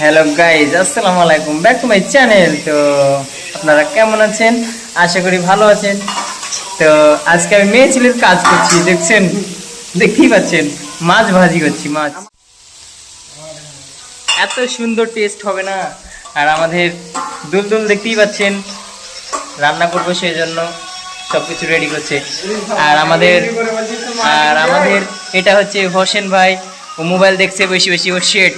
Hello guys আসসালামু আলাইকুম back to my channel তো আপনারা কেমন আছেন? আশা করি ভালো আছেন। তো আজকে আমি মেয়ে ছেলের কাজ করছি, দেখছেন? দেখতেই পাচ্ছেন? মাছ ভাজি করছি, মাছ। এত সুন্দর টেস্ট হবে না? আর আমাদের দুলদুল দেখতেই পাচ্ছেন। রান্না করব সেই জন্য সব কিছু রেডি করছে। আর আমাদের আর আমাদের এটা হচ্ছে হোসেন ভাই। ও মোবাইল দেখছে বেশি বেশি ও শেট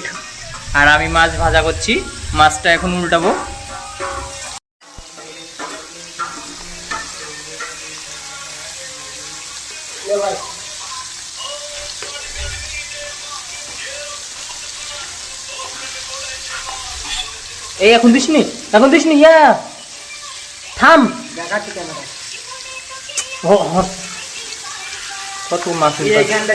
আর আমি মাছ ভাজা করছি। মাছটা এখন উল্টাবো। এই এখন দিসনি এখন দিসনি ইয়া! থাম! দেখাচ্ছি ক্যামেরা ও, কত মাছ এই গানটা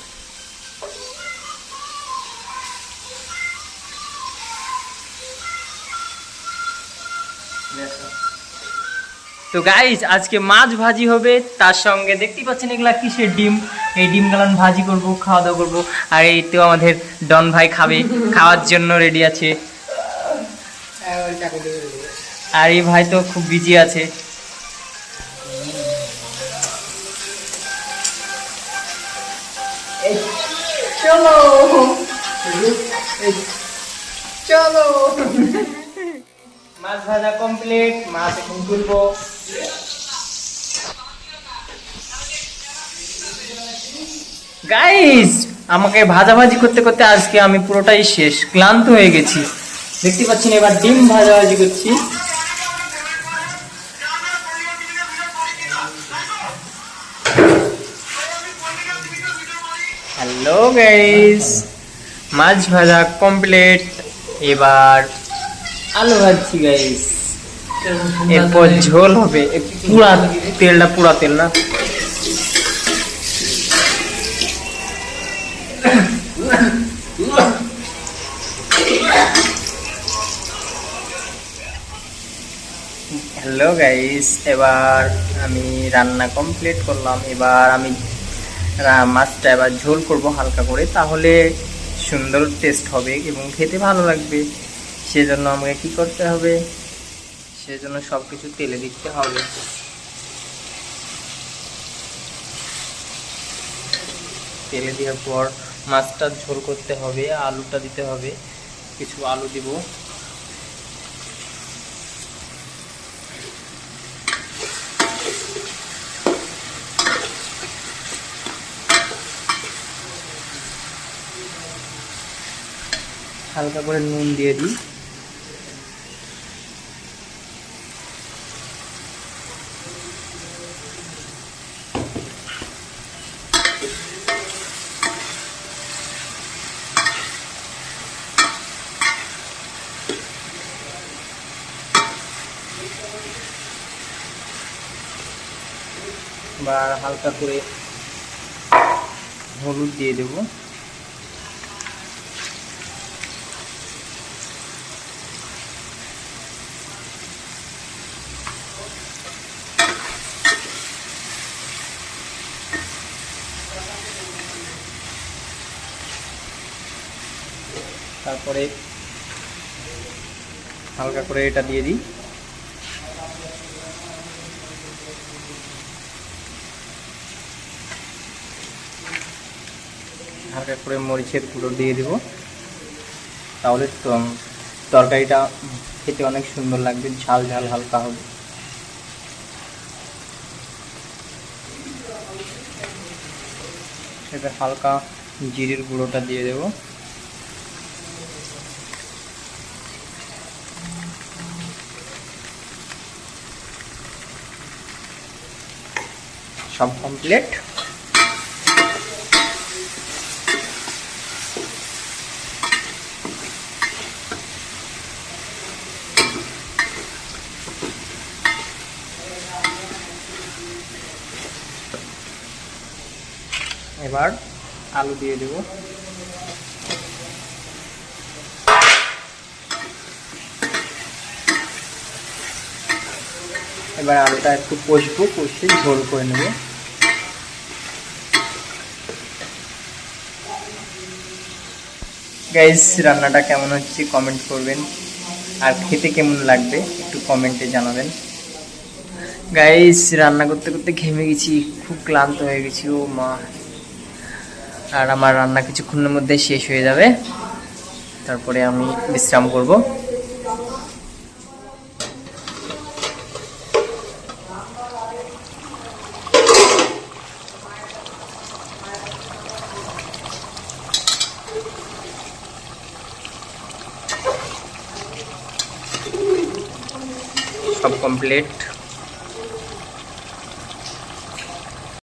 তো গাইস আজকে মাছ ভাজি হবে। তার সঙ্গে দেখতেই পাচ্ছেন এগুলা কিসের ডিম? এই ডিম গালান ভাজি করব খাওয়া দাওয়া করব। আর এই তো আমাদের ডন ভাই খাবে। খাওয়ার জন্য রেডি আছে। আর এই ভাই তো খুব বিজি আছে। চলো। চলো। মাছ ভাজা কমপ্লিট মাছ এখন তুলবো। গাইস আমাকে ভাজাভাজি করতে করতে আজকে আমি পুরোটাই শেষ, ক্লান্ত হয়ে গেছি। দেখতে পাচ্ছেন এবার ডিম ভাজাভাজি করছি। হ্যালো গাইস মাছ ভাজা কমপ্লিট এবার আলু ভাজছি গাইস এরপর ঝোল হবে। পুরা তেলটা, পুরা তেল না? হ্যালো গাইস এবার আমি রান্না কমপ্লিট করলাম। এবার আমি মাছটা এবার ঝোল করব হালকা করে, তাহলে সুন্দর টেস্ট হবে এবং খেতে ভালো লাগবে। সেজন্য আমাকে কি করতে হবে? সেজন্য সব কিছু তেলে দিতে হবে। তেলে দেওয়ার পর মাছটা ঝোল করতে হবে, আলুটা দিতে হবে, কিছু আলু দিব। হালকা করে নুন দিয়ে দিই। বা হালকা করে হলুদ দিয়ে দেবো। তারপরে হালকা করে এটা দিয়ে দিই। করে মরিচের গুঁড়ো দিয়ে দিব। তাহলে তরকারিটা খেতে অনেক সুন্দর লাগবে, ঝাল ঝাল হালকা হবে। এবার হালকা জিরের গুঁড়োটা দিয়ে দেবো। সব কমপ্লিট এবার আলু দিয়ে দেব। এবার আলুটা একটু কষবো, কষে ঝোল করে নেব। গাইস রান্নাটা কেমন হচ্ছে কমেন্ট করবেন। আর খেতে কেমন লাগবে একটু কমেন্টে জানাবেন। গাইস রান্না করতে করতে ঘেমে গেছি, খুব ক্লান্ত হয়ে গেছি, ও মা। আর আমার রান্না কিছুক্ষণের মধ্যে শেষ হয়ে যাবে। তারপরে আমি বিশ্রাম করব। সব কমপ্লিট